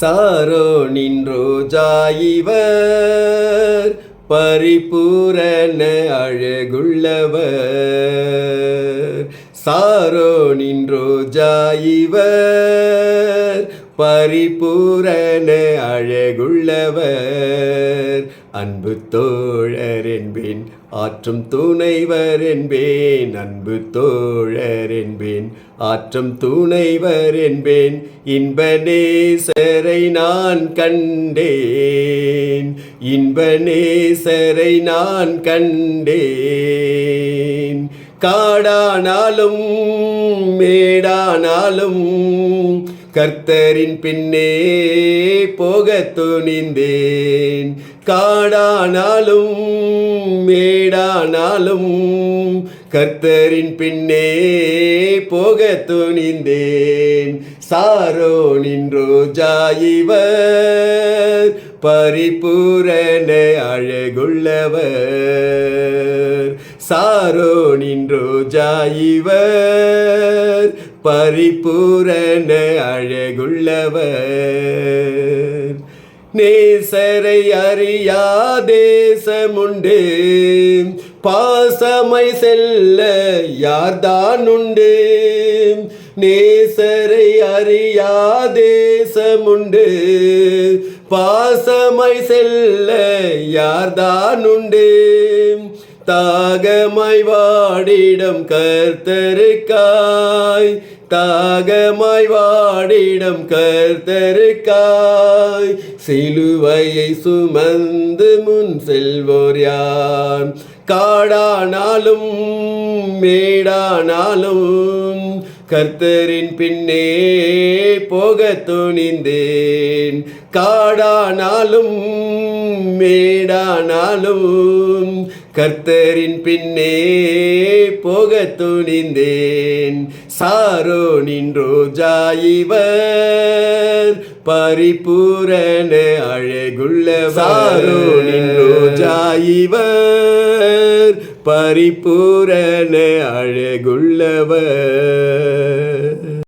Sorrow நின்றோஜா இவர் பரிபூரண அழகுள்ளவர். Sorrow நின்றோ ஜாயிவர் பரிபூரண அழகுள்ளவர். அன்பு தோழர் என்பேன். ஆற்றும் துணைவர் என்பேன் அன்பு தோழர் என்பேன். ஆற்றும் துணைவர் என்பேன் இன்ப நேசரை நான் கண்டேன். இன்ப நேசரை நான் கண்டேன். காடானாலும் மேடானாலும் கர்த்தரின் பின்னே போக துணிந்தேன். காடானாலும் மேடானாலும் கர்த்தரின் பின்னே போக துணிந்தேன். சாரோ நின்றோஜா இவர் பரிபூரண அழகுள்ளவர். சாரோ நின்றோஜா இவர் பரிபூரண அழகுள்ளவர். நேசரை அறியா தேசமுண்டு பாசமை செல்ல யார்தான் உண்டு நேசரை அறியா தேசமுண்டு பாசமை செல்ல யார்தான் உண்டு தாகமாய் வாடிடம் கர்த்தருக்காய். தாகமாய் வாடிடம் கர்த்தருக்காய். சிலுவையை சுமந்து முன் செல்வோர் யார்? காடானாலும் மேடானாலும் கர்த்தரின் பின்னே போக துணிந்தேன். காடானாலும் மேடானாலும் கர்த்தரின் பின்னே போக துணிந்தேன். சாரோ நின்றோஜா இவர் பரிபூரண அழகுள்ள சாரோ நின்றோஜா இவர் பரிபூரண அழகுள்ளவர்.